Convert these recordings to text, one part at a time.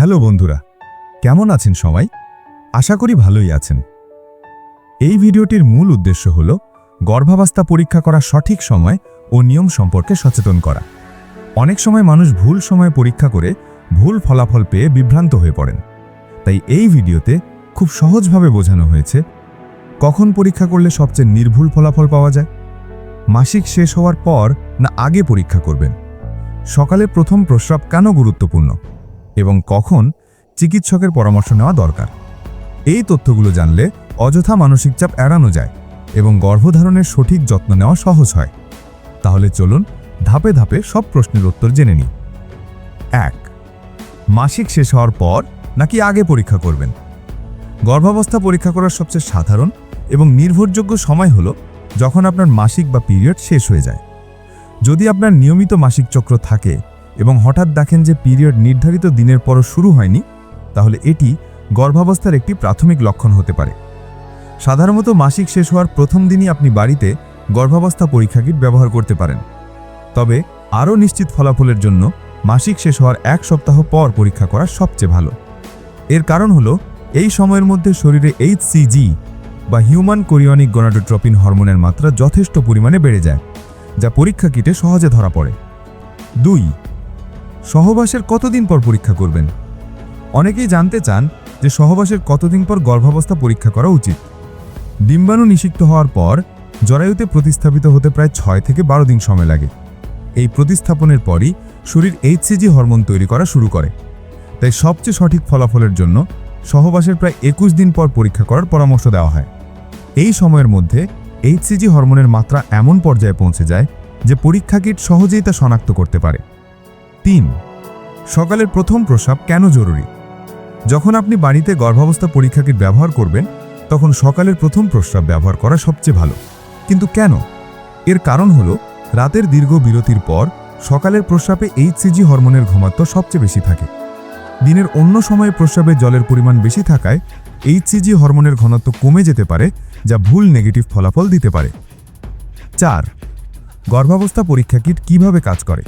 Hello বন্ধুরা, কেমন আছেন সবাই? আশা করি ভালোই আছেন। এই ভিডিওটির মূল উদ্দেশ্য হল গর্ভাবস্থা পরীক্ষা করা সঠিক সময় ও নিয়ম সম্পর্কে সচেতন করা। অনেক সময় মানুষ ভুল সময় পরীক্ষা করে ভুল ফলাফল পেয়ে বিভ্রান্ত হয়ে পড়েন। তাই এই ভিডিওতে খুব সহজভাবে বোঝানো হয়েছে কখন পরীক্ষা করলে সবচেয়ে নির্ভুল ফলাফল পাওয়া যায়, মাসিক শেষ হওয়ার পর না আগে পরীক্ষা করবেন। সকালে প্রথম প্রস্রাব কেন গুরুত্বপূর্ণ? এবং কখন চিকিৎসকের পরামর্শ নেওয়া দরকার। এই তথ্যগুলো জানলে অযথা মানসিক চাপ এড়ানো যায় এবং গর্ভধারণের সঠিক যত্ন নেওয়া সহজ হয়। তাহলে চলুন ধাপে ধাপে সব প্রশ্নের উত্তর জেনে নিই। এক, মাসিক শেষ হওয়ার পর নাকি আগে পরীক্ষা করবেন? গর্ভাবস্থা পরীক্ষা করার সবচেয়ে সাধারণ এবং নির্ভরযোগ্য সময় হলো যখন আপনার মাসিক বা পিরিয়ড শেষ হয়ে যায়। যদি আপনার নিয়মিত মাসিক চক্র থাকে এবং হঠাৎ দেখেন যে পিরিয়ড নির্ধারিত দিনের পরও শুরু হয়নি, তাহলে এটি গর্ভাবস্থার একটি প্রাথমিক লক্ষণ হতে পারে। সাধারণত মাসিক শেষ হওয়ার প্রথম দিনই আপনি বাড়িতে গর্ভাবস্থা পরীক্ষা কিট ব্যবহার করতে পারেন। তবে আরও নিশ্চিত ফলাফলের জন্য মাসিক শেষ হওয়ার এক সপ্তাহ পর পরীক্ষা করা সবচেয়ে ভালো। এর কারণ হলো, এই সময়ের মধ্যে শরীরে এইচসিজি বা হিউম্যান কোরিয়নিক গোনাডোট্রপিন হরমোনের মাত্রা যথেষ্ট পরিমাণে বেড়ে যায়, যা পরীক্ষা কিটে সহজে ধরা পড়ে। দুই সহবাসের কতদিন পর পরীক্ষা করবেন? অনেকেই জানতে চান যে সহবাসের কতদিন পর গর্ভাবস্থা পরীক্ষা করা উচিত। ডিম্বাণু নিষিক্ত হওয়ার পর জরায়ুতে প্রতিস্থাপিত হতে প্রায় ছয় থেকে বারো দিন সময় লাগে। এই প্রতিস্থাপনের পরই শরীর এইচসিজি হরমোন তৈরি করা শুরু করে। তাই সবচেয়ে সঠিক ফলাফলের জন্য সহবাসের প্রায় একুশ দিন পর পরীক্ষা করার পরামর্শ দেওয়া হয়। এই সময়ের মধ্যে এইচসিজি হরমোনের মাত্রা এমন পর্যায়ে পৌঁছে যায় যে পরীক্ষা কিট সহজেই তা শনাক্ত করতে পারে। তিন। সকালের প্রথম প্রস্রাব কেন জরুরি? যখন আপনি বাড়িতে গর্ভাবস্থা পরীক্ষা কিট ব্যবহার করবেন, তখন সকালের প্রথম প্রস্রাব ব্যবহার করা সবচেয়ে ভালো। কিন্তু কেন? এর কারণ হলো, রাতের দীর্ঘ বিরতির পর সকালের প্রস্রাবে এইচসিজি হরমোনের ঘনত্ব সবচেয়ে বেশি থাকে। দিনের অন্য সময়ে প্রস্রাবে জলের পরিমাণ বেশি থাকায় এইচসিজি হরমোনের ঘনত্ব কমে যেতে পারে, যা ভুল নেগেটিভ ফলাফল দিতে পারে। চার। গর্ভাবস্থা পরীক্ষা কিট কীভাবে কাজ করে?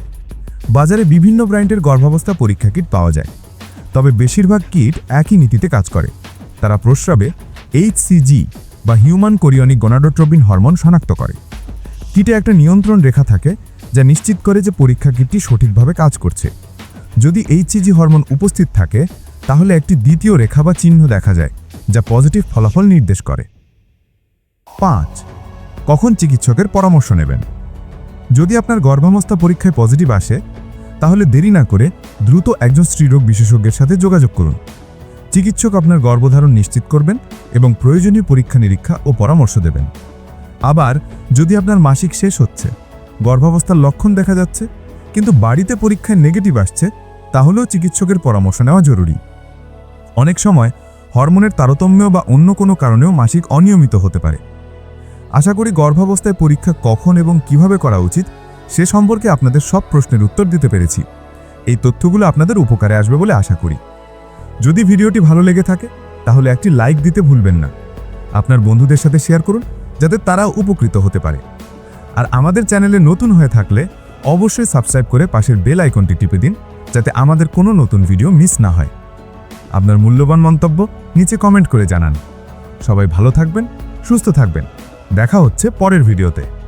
বাজারে বিভিন্ন ব্র্যান্ডের গর্ভাবস্থা পরীক্ষা কিট পাওয়া যায়। তবে বেশিরভাগ কিট একই নীতিতে কাজ করে। তারা প্রস্রাবে এইচসিজি বা হিউম্যান কোরিয়নিক গোনাডোট্রোবিন হরমোন শনাক্ত করে। কিটে একটা নিয়ন্ত্রণ রেখা থাকে যা নিশ্চিত করে যে পরীক্ষা কিটটি সঠিকভাবে কাজ করছে। যদি এইচসিজি হরমোন উপস্থিত থাকে, তাহলে একটি দ্বিতীয় রেখা বা চিহ্ন দেখা যায়, যা পজিটিভ ফলাফল নির্দেশ করে। পাঁচ, কখন চিকিৎসকের পরামর্শ নেবেন? যদি আপনার গর্ভাবস্থা পরীক্ষায় পজিটিভ আসে তাহলে দেরি না করে দ্রুত একজন স্ত্রীরোগ বিশেষজ্ঞের সাথে যোগাযোগ করুন। চিকিৎসক আপনার গর্ভধারণ নিশ্চিত করবেন এবং প্রয়োজনীয় পরীক্ষা নিরীক্ষা ও পরামর্শ দেবেন। আবার, যদি আপনার মাসিক শেষ হচ্ছে, গর্ভাবস্থার লক্ষণ দেখা যাচ্ছে, কিন্তু বাড়িতে পরীক্ষায় নেগেটিভ আসছে, তাহলেও চিকিৎসকের পরামর্শ নেওয়া জরুরি। অনেক সময় হরমোনের তারতম্য বা অন্য কোনো কারণেও মাসিক অনিয়মিত হতে পারে। আশা করি গর্ভাবস্থায় পরীক্ষা কখন এবং কীভাবে করা উচিত সে সম্পর্কে আপনাদের সব প্রশ্নের উত্তর দিতে পেরেছি। এই তথ্যগুলো আপনাদের উপকারে আসবে বলে আশা করি। যদি ভিডিওটি ভালো লেগে থাকে, তাহলে একটি লাইক দিতে ভুলবেন না। আপনার বন্ধুদের সাথে শেয়ার করুন, যাতে তারাও উপকৃত হতে পারে। আর আমাদের চ্যানেলে নতুন হয়ে থাকলে অবশ্যই সাবস্ক্রাইব করে পাশের বেল আইকনটি টিপে দিন, যাতে আমাদের কোনো নতুন ভিডিও মিস না হয়। আপনার মূল্যবান মন্তব্য নিচে কমেন্ট করে জানান। সবাই ভালো থাকবেন, সুস্থ থাকবেন। দেখা হচ্ছে পরের ভিডিওতে।